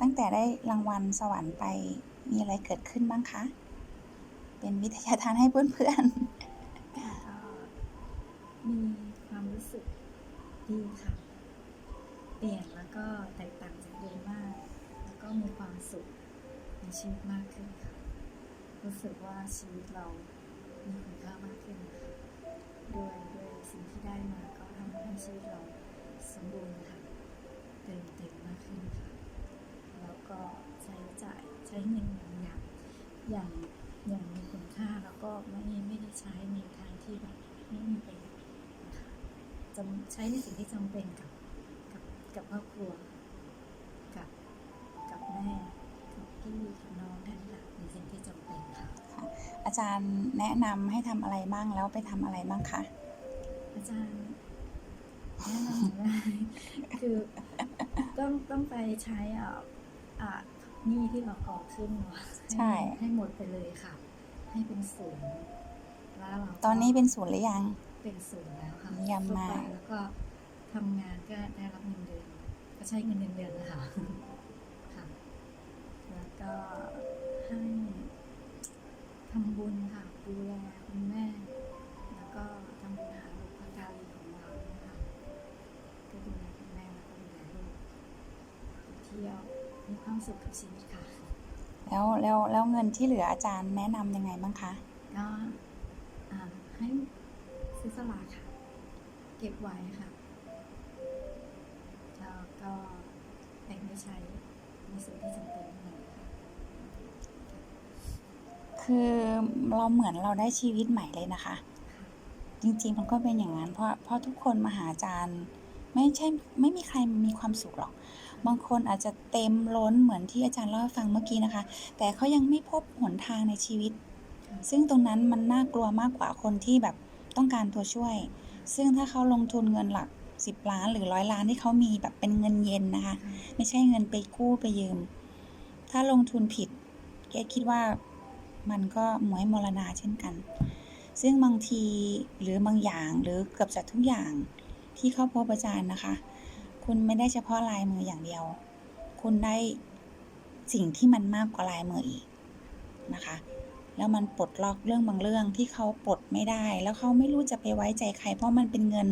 ตั้งแต่ได้รางวัลสวรรค์ไปมีอะไรเกิดขึ้นบ้างคะ เป็นวิทยาทานให้เพื่อนก็มีความรู้สึกดีค่ะ เปลี่ยนแล้วก็แตกต่างจากเดิมมาก แล้วก็มีความสุขในชีวิตมากขึ้นค่ะ รู้สึกว่าชีวิตเรามีคุณค่ามากขึ้นด้วยด้วยสิ่งที่ได้มาก็ทำให้ชีวิตเราสมบูรณ์ค่ะเติมเต็มมากขึ้นค่ะ ก็ใช้จ่ายใช้เงินอย่างอย่างอย่างมีคุณค่าแล้วก็ไม่ไม่ได้ใช้ในทางที่แบบไม่มีประโยชน์นะคะจำใช้ในสิ่งที่จำเป็นกับกับกับครอบครัว กับกับแม่กับพี่กับน้องนั่นแหละในสิ่งที่จำเป็นค่ะๆอาจารย์แนะนำให้ทำอะไรบ้างแล้วไปทำอะไรบ้างคะอาจารย์แนะนำได้คือต้องต้องไปใช้อะอะ หนี้ที่เราก่อขึ้นเนาะใช่ ให้หมดไปเลยค่ะ ให้เป็นศูนย์แล้วเราก็ตอนนี้เป็นศูนย์หรือยัง เป็นศูนย์แล้วค่ะเยี่ยมมากฝึไปแล้วก็ทำงานก็ได้รับเงินเดือนก็ใช้เงินเดือนเดือนนะคะค่ะ แล้วก็ให้ทำบุญค่ะดูแลคุณแม่ แล้วก็ทำบุญหาบุพการีของเราเนี่ยค่ะก็ดูแลคุณแม่แล้วก็ดูแลลูกไปเที่ยว มีความสุขกับชีวิตค่ะ แล้วแล้วแล้วเงินที่เหลืออาจารย์แนะนำยังไงบ้างคะ ก็อ่าให้ซื้อสลากค่ะ เก็บไว้ค่ะ แล้วก็แบ่งไม่ใช้ในส่วนที่จำเป็นเท่านั้นค่ะคือเราเหมือนเราได้ชีวิตใหม่เลยนะคะค่ะจริงๆมันก็เป็นอย่างนั้นเพราะเพราะทุกคนมาหาอาจารย์ ไม่ใช่ไม่มีใครมีความสุขหรอก บางคนอาจจะเต็มล้นเหมือนที่อาจารย์เล่าให้ฟังเมื่อกี้นะคะ แต่เขายังไม่พบหนทางในชีวิต ซึ่งตรงนั้นมันน่ากลัวมากกว่าคนที่แบบต้องการตัวช่วย ซึ่งถ้าเขาลงทุนเงินหลัก10ล้านหรือร้อยล้านที่เขามีแบบเป็นเงินเย็นนะคะค่ะไม่ใช่เงินไปกู้ไปยืม ถ้าลงทุนผิดแกคิดว่ามันก็หมวยมรณาเช่นกัน ซึ่งบางทีหรือบางอย่างหรือเกือบจะทุกอย่าง ที่เข้าพบอาจารย์นะคะ คุณไม่ได้เฉพาะลายมืออย่างเดียว คุณได้สิ่งที่มันมากกว่าลายมืออีกนะคะ แล้วมันปลดล็อกเรื่องบางเรื่องที่เขาปลดไม่ได้ แล้วเขาไม่รู้จะไปไว้ใจใคร เพราะมันเป็นเงิน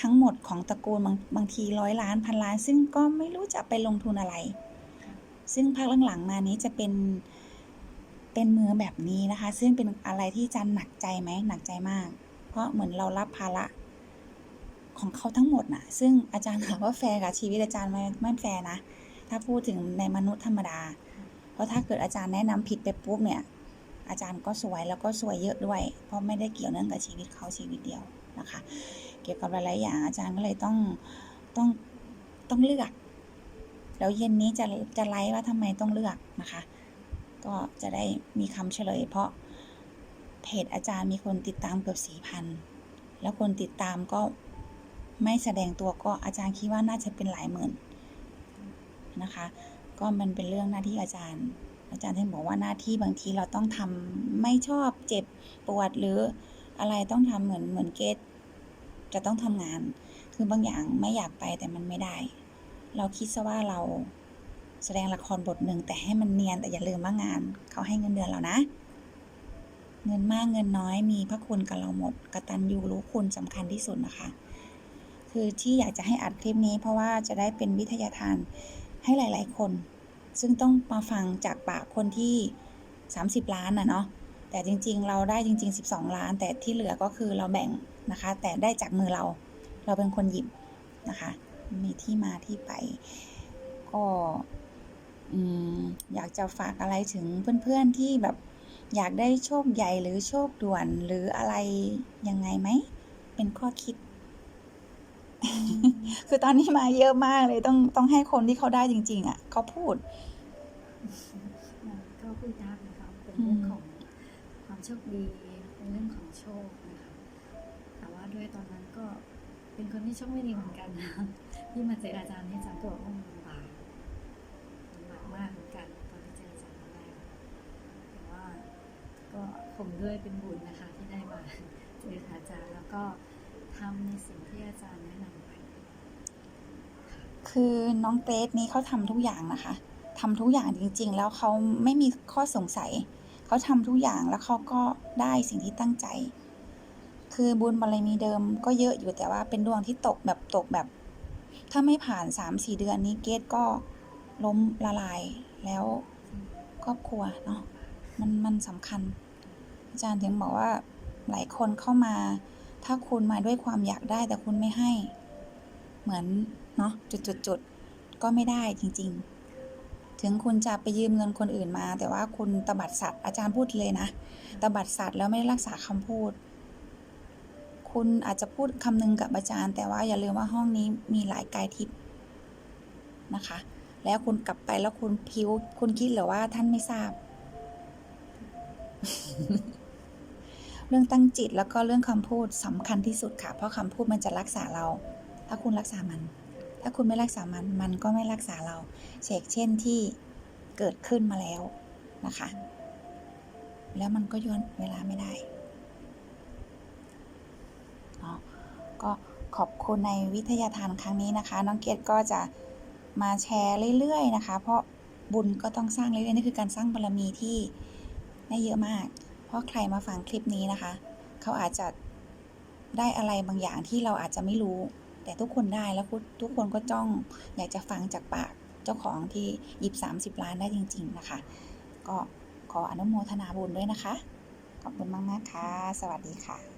ทั้งหมดของตระกูลบางบางทีร้อยล้านพันล้าน ซึ่งก็ไม่รู้จะไปลงทุนอะไร ซึ่งภาคหลังๆมานี้จะเป็นเป็นมือแบบนี้นะคะ ซึ่งเป็นอะไรที่อาจันหนักใจไหมหนักใจมาก เพราะเหมือนเรารับภาระ ของเขาทั้งหมดน่ะ ซึ่งอาจารย์ถามว่าแฟร์กับชีวิตอาจารย์ไม่ไม่แฟร์นะ ถ้าพูดถึงในมนุษย์ธรรมดา เพราะถ้าเกิดอาจารย์แนะนำผิดไปปุ๊บเนี่ย อาจารย์ก็สวยแล้วก็สวยเยอะด้วย เพราะไม่ได้เกี่ยวเนื่องกับชีวิตเขาชีวิตเดียวนะคะ เกี่ยวกับหลายๆอย่างอาจารย์ก็เลยต้องต้องต้องเลือกแล้วเย็นนี้จะจะไลฟ์ว่าทำไมต้องเลือกนะคะ ก็จะได้มีคำเฉลย เพราะเพจอาจารย์มีคนติดตามเกือบสี่พันแล้วคนติดตามก็ ไม่แสดงตัวก็อาจารย์คิดว่าน่าจะเป็นหลายหมื่นนะคะ ก็มันเป็นเรื่องหน้าที่อาจารย์ อาจารย์ท่านบอกว่าหน้าที่บางทีเราต้องทำไม่ชอบเจ็บปวดหรืออะไรต้องทำเหมือนเหมือนเกตจะต้องทำงาน คือบางอย่างไม่อยากไปแต่มันไม่ได้ เราคิดซะว่าเราแสดงละครบทหนึ่งแต่ให้มันเนียนแต่อย่าลืมว่างาน เขาให้เงินเดือนเรานะ เงินมากเงินน้อยมีพระคุณกับเราหมดกระตัญญูรู้คุณสำคัญที่สุดนะคะ คือที่อยากจะให้อัดคลิปนี้ เพราะว่าจะได้เป็นวิทยาทานให้หลาย ๆ คน ซึ่งต้องมาฟังจากปากคนที่ 30 ล้านนะเนาะแต่จริง ๆ เราได้จริง ๆ 12 ล้าน แต่ที่เหลือก็คือเราแบ่งนะคะ แต่ได้จากมือเรา เราเป็นคนหยิบนะคะ มีที่มาที่ไป ก็อืมอยากจะฝากอะไรถึงเพื่อน ๆ ที่แบบอยากได้โชคใหญ่หรือโชคด่วนหรืออะไรยังไงไหม เป็นข้อคิด คือตอนนี้มาเยอะมากเลยต้องต้องให้คนที่เขาได้จริง ๆ อะเขาพูดก็พูดยากนะคะเป็นเรื่องของความโชคดีเป็นเรื่องของโชคนะคะแต่ว่าด้วยตอนนั้นก็เป็นคนที่โชคไม่ดีเหมือนกันนะที่มาเจออาจารย์ที่อาจารย์ก็บอกว่ามันลำบากลำบากมากเหมือนกันตอนที่เจออาจารย์ครั้งแรกแต่ว่าก็คงด้วยเป็นบุญนะคะ ที่ได้มาเจออาจารย์แล้วก็ ทำในสิ่งที่อาจารย์แนะนำไปคือน้องเกรซนี้เขาทำทุกอย่างนะคะทำทุกอย่างจริง ๆ แล้วเขาไม่มีข้อสงสัย เขาทำทุกอย่างแล้วเขาก็ได้สิ่งที่ตั้งใจ คือบุญบารมีเดิมก็เยอะอยู่แต่ว่าเป็นดวงที่ตกแบบตกแบบ ถ้าไม่ผ่านสามสี่เดือนนี้เกตก็ล้มละลายแล้วครอบครัวเนาะมันมันสำคัญ อาจารย์ถึงบอกว่าหลายคนเข้ามา ถ้าคุณมาด้วยความอยากได้แต่คุณไม่ให้ เหมือนเนาะจุดๆก็ไม่ได้จริง ๆ ถึงคุณจะไปยืมเงินคนอื่นมา แต่ว่าคุณตบัดสัตว์อาจารย์พูดเลยนะตบัดสัตว์แล้วไม่ได้รักษาคำพูด คุณอาจจะพูดคำนึงกับอาจารย์ แต่ว่าอย่าลืมว่าห้องนี้มีหลายกายทิพย์นะคะ แล้วคุณกลับไปแล้วคุณพิวคุณคิดหรือว่าท่านไม่ทราบ เรื่องตั้งจิตแล้วก็เรื่องคำพูดสำคัญที่สุดค่ะ เพราะคำพูดมันจะรักษาเรา ถ้าคุณรักษามัน ถ้าคุณไม่รักษามัน มันก็ไม่รักษาเราเชกเช่นที่เกิดขึ้นมาแล้วนะคะ แล้วมันก็ย้อนเวลาไม่ได้เนาะก็ขอบคุณในวิทยาทานครั้งนี้นะคะ น้องเกดก็จะมาแชร์เรื่อยๆนะคะ เพราะบุญก็ต้องสร้างเรื่อยๆนี่คือการสร้างบารมีที่ได้เยอะมาก เพราะใครมาฟังคลิปนี้นะคะ เขาอาจจะได้อะไรบางอย่างที่เราอาจจะไม่รู้ แต่ทุกคนได้แล้วทุกคนก็จ้องอยากจะฟังจากปากเจ้าของที่หยิบ 30 ล้านได้จริง ๆ นะคะ ก็ขออนุโมทนาบุญด้วยนะคะ ขอบคุณมากๆค่ะ สวัสดีค่ะ